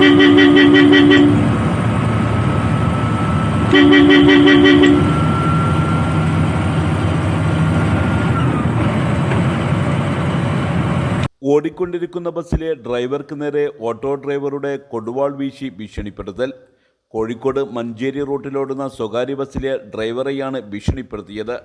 ഓടിക്കൊണ്ടിരിക്കുന്ന ബസ്സിലെ ഡ്രൈവർക്ക് നേരെ ഓട്ടോ ഡ്രൈവറുടെ കൊടുവാൾ വീശി ഭീഷണിപ്പെടുത്തൽ. കോഴിക്കോട് മഞ്ചേരി റൂട്ടിലോടുന്ന സ്വകാര്യ ബസ്സിലെ ഡ്രൈവറെയാണ് ഭീഷണിപ്പെടുത്തിയത്.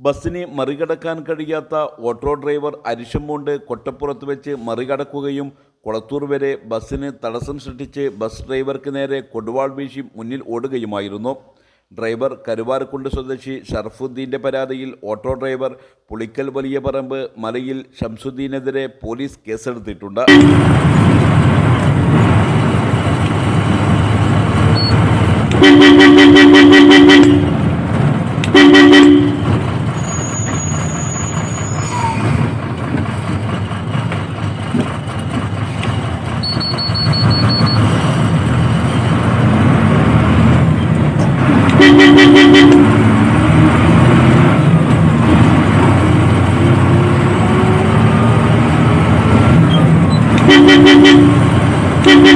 ബസ്സിനെ മറികടക്കാൻ കഴിയാത്ത ഓട്ടോ ഡ്രൈവർ അരിശം കൊണ്ട് കൊട്ടപ്പുറത്ത് വെച്ച് മറികടക്കുകയും കുളത്തൂർ വരെ ബസ്സിന് തടസ്സം സൃഷ്ടിച്ച് ബസ് ഡ്രൈവർക്ക് നേരെ കൊടുവാൾ വീശി മുന്നിൽ ഓടുകയുമായിരുന്നു. ഡ്രൈവർ കരുവാരക്കുണ്ട് സ്വദേശി ഷർഫുദ്ദീന്റെ പരാതിയിൽ ഓട്ടോ ഡ്രൈവർ പുളിക്കൽ വലിയ പറമ്പ് മലയിൽ ഷംസുദ്ദീനെതിരെ പോലീസ് കേസെടുത്തിട്ടുണ്ട്.